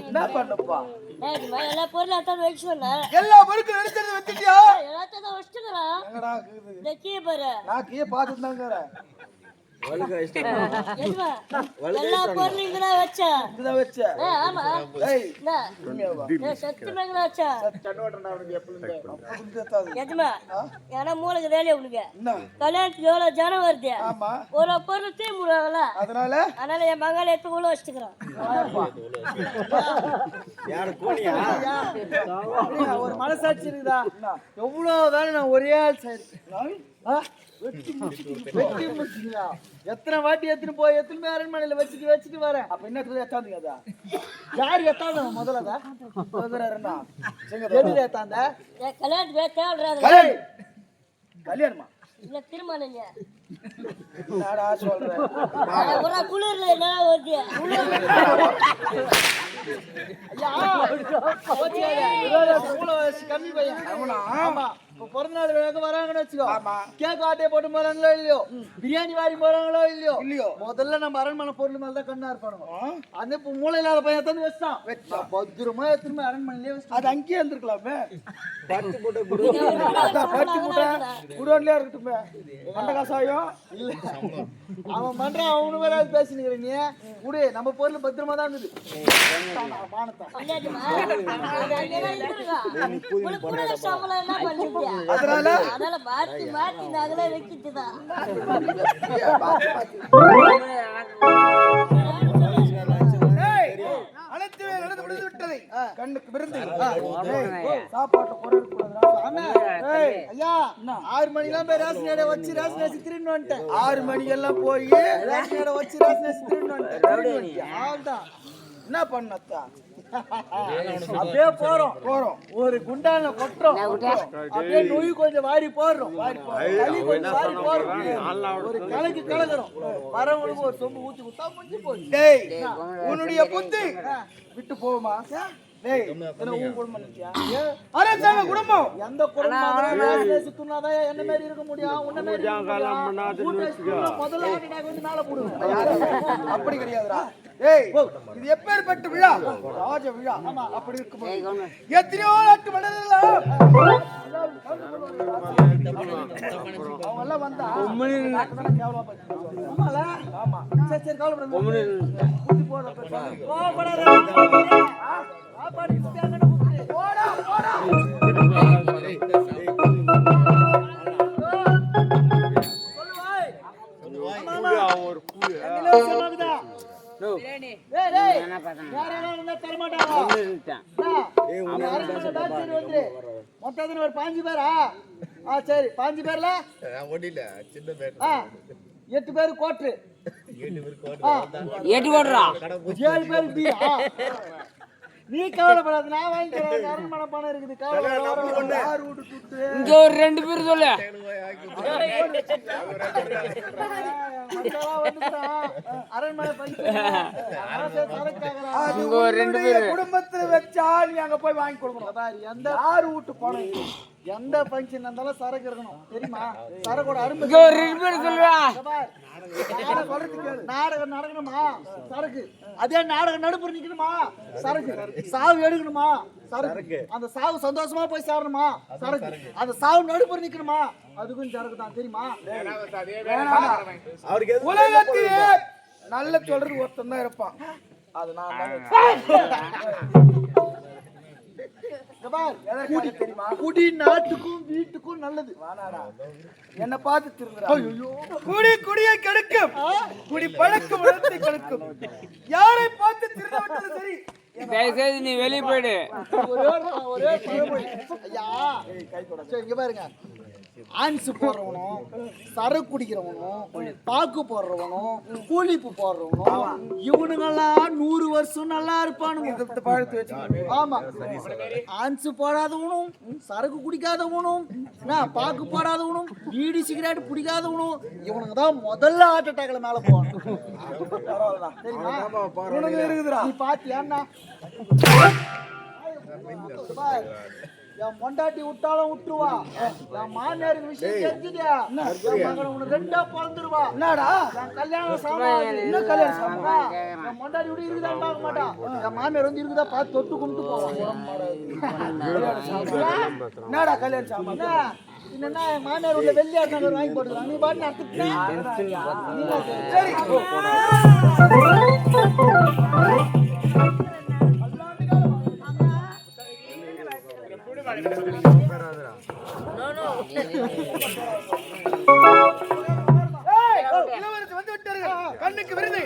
என்ன பண்ணப்பா? எல்லா பொருளும் அத்தான் வச்சு சொன்னேன். எல்லா பொருட்களும் எடுத்து வச்சுட்டியா? எல்லாத்தையும் வச்சுக்கிறான் கீழே பாரு நான் கீழே பார்த்துட்டு தாங்க வழுக்க இஷ்டம் எதுமா எல்லா பொருளும் இதுதான் வச்ச? ஏ, ஆமா இருந்து அப்ப குடுத்தாது எதுமா? ஏன்னா மூளைக்கு வேலையை என்ன? கல்யாணத்துக்கு எவ்வளவு ஜனம் வருது? ஆமா. ஒரு பொருள் தீ முடுவாங்கல்ல? அதனால? அதனால என் மகளை எடுத்து உள்ள கோணியா ஒரு மனசாட்சி இருக்குதா? எவ்வளவு வேலை நான் ஒரே ஆள் எத்தனை வாட்டி எத்தனை போய் எத்தனை அரண்மனையில வச்சுட்டு வச்சுட்டு வரேன்? அப்ப என்ன எத்தாந்தீங்க அதா? யார் எத்தாந்த முதல்ல முதல்ல எதுல எத்தாந்த கல்யாணம்? இல்ல திருமணம் என்னடா சொல்றேன் ஒரு குளிர்ல என்ன வருது கம்மி பையன். ஆமா. இப்ப பிறந்த நாள் விழாக்கு வராங்கன்னு வச்சுக்கோ. கேக் ஆட்டையை போட்டு போறாங்களோ இல்லையோ? பிரியாணி வாரி போறாங்களோ இல்லையோ? இல்லையோ. முதல்ல நம்ம அரண்மனை பொருள் மேல தான் கண்ணா இருப்பானுங்க. அந்த இப்ப மூளை இல்லாத பையன் தந்து வச்சான் வச்சான் பத்திரமா திரும்ப அரண்மனையிலே வச்சு அது அங்கேயே இருந்திருக்கலாமே. பட்டு போட்டு குடோன்லயே இருக்கட்டுமே. மண்ட காசாயம். இல்ல. அவன் பண்றான் அவனு வேற பேசினுக்கிற நீ. குடு நம்ம பொருள் பத்திரமா தான் இருக்குது. அதனால அதனால மாத்தி மாத்தி நகலை வைக்கிட்டுதான் கண்ணுக்கு விருந்து. சாப்பாட்டு. ஏய், ஐயா ஆறு மணிக்கெல்லாம் போய் ரேஷன் கடை வச்சு ரேஷன் அரிசி வந்துட்டேன். ஆறு மணிக்கெல்லாம் போய் ரேஷன் கடை வச்சு ரேஷன் அரிசி வந்துட்டேன். என்ன பண்ணத்தா? அப்படியே போறோம் போறோம். ஒரு குண்டான கொட்டுறோம். அப்படியே நொய் கொஞ்சம் வாரி போடுறோம் வாரி போடுறோம். வாரி போடுறோம். ஒரு கலக்கு கலக்குறோம். வரவங்களுக்கு ஒரு சொம்பு ஊத்தி கொடுத்தா முடிஞ்சு போச்சு டேய் உன்னுடைய புத்தி. விட்டு போகுமா டேய் என்ன உன் குடும்பம் எந்த குடும்பம் சுத்துனாதான் என்ன மாதிரி இருக்க முடியும்? உன்ன மாதிரி முதல்ல அப்படி கிடையாதுடா. ஏய் இது எப்பேற்பட்ட விழா? ராஜ விழா. ஆமா அப்படி இருக்கும் எத்தனையோ நாட்டு அவங்க எல்லாம் வந்தா? ஆமா. சரி, கவலைப்படாத. போடா. மொத்தத்துல ஒரு பாஞ்சு பேரா? ஆ சரி. பாஞ்சு பேர்ல? ஆ, எட்டு பேர் கோட்டு. ஆ, எட்டு போடுறா ஏழு பேர். நீ கவலைப்படாத நான் வாங்கிக்கிறேன் அரண்மனை பணம் இருக்குது. கவலைப்படாத. யார் வீட்டு சுத்து இங்க ஒரு ரெண்டு பேர் சொல்லு. அரண்மனை பைசா இங்க ஒரு ரெண்டு பேரு. குடும்பத்துல வச்சா நீ அங்க போய் வாங்கி கொடுக்கணும். எந்த யார் வீட்டு பணம்? எந்த பங்கன் இருந்தாலும் சரக்கு இருக்கணும். தெரியுமா? சரக்கோட அருமை இங்க ஒரு ரெண்டு பேர் சொல்லுவா. நாடகம் சொல்றது கேளு. நாடகம் நடக்கணுமா? சரக்கு. அதே நாடகம் நடுப்புற நிக்கணுமா? சரக்கு. சாவு எடுக்கணுமா? சரக்கு. அந்த சாவு சந்தோஷமா போய் சேரணுமா? சரக்கு. அந்த சாவு நடுப்புற நிக்கணுமா? அதுக்கும் சரக்கு தான். தெரியுமா? உலகத்திலே நல்ல சொல்றது ஒருத்தன் தான் இருப்பான். அது நான் குடி தெரியுமா? குடி நாட்டுக்கும் வீட்டுக்கும் நல்லது. என்ன பார்த்து திரும்புறா குடி குடியை கெடுக்கும். குடி பழக்கம் கெடுக்கும். யாரை பார்த்து திரும்ப விட்டது சரி? தயவுசெய்து நீ வெளியே போயிடு. ஒரே இங்க பாருங்க. ஆன்ஸ் போடுறவனும் சரக்கு குடிக்கிறவனும் பாக்கு போடுறவனும் கூலிப்பு போடுறவனும் இவனுங்கெல்லாம் நூறு வருஷம் நல்லா இருப்பானுங்க. ஆமா. ஆன்ஸ் போடாதவனும் சரக்கு குடிக்காதவனும் பாக்கு போடாதவனும் பீடி சிகரெட் பிடிக்காதவனும் இவனுங்க தான் முதல்ல ஹார்ட் அட்டாக்ல மேல போவான் இருக்குதுடா. நீ பாத்தியா என் பொண்டாட்டி விட்டாலும் விட்டுருவா. என் மாமியாருக்கு விஷயம் தெரிஞ்சுட்டியா என் மகனை உனக்கு ரெண்டா பிறந்துருவா. என்னடா? என் கல்யாணம் சாமான் என்ன கல்யாணம் சாமான் என் பொண்டாட்டி விட்டு இருக்குதான் பார்க்க மாட்டான் என் மாமியார் வந்து இருக்குதா? பார்த்து தொட்டு கும்பிட்டு போவான். என்னடா? கல்யாணம் சாமான் என்ன? என்னன்னா என் மாமியார் உள்ள வெள்ளையா நகர் வாங்கி போட்டுருக்காங்க நீ பாட்டு நடத்துக்கிட்டேன் சரி. இளவரசி வந்து விட்டார்கள். கண்ணுக்கு விருது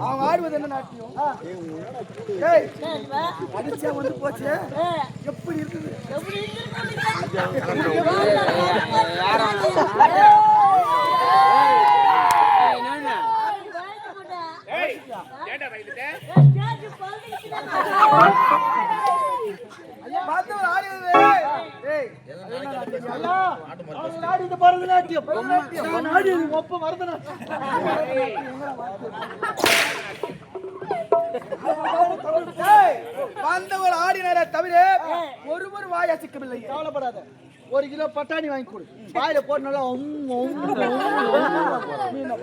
அவங்க ஆடுவது என்ன நாட்டியம் ஏய், அடிச்சா வந்து போச்சு எப்படி இருக்குது ஆடுவது ஏய், அது பரதநாட்டியம் நான் பரதநாட்டியம் வந்தவர் தவிர ஒருவர் வாய் கவலைப்படாத. ஒரு கிலோ பட்டாணி வாங்கி கொடு. வாயில போட்டு நல்லா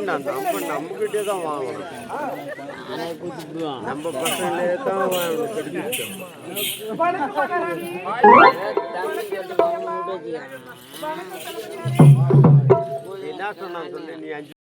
நம்ம நம்மகிட்டே தான் வாங்கணும். நம்ம பசங்களே தான் என்ன சொல்லி நீ அஞ்சு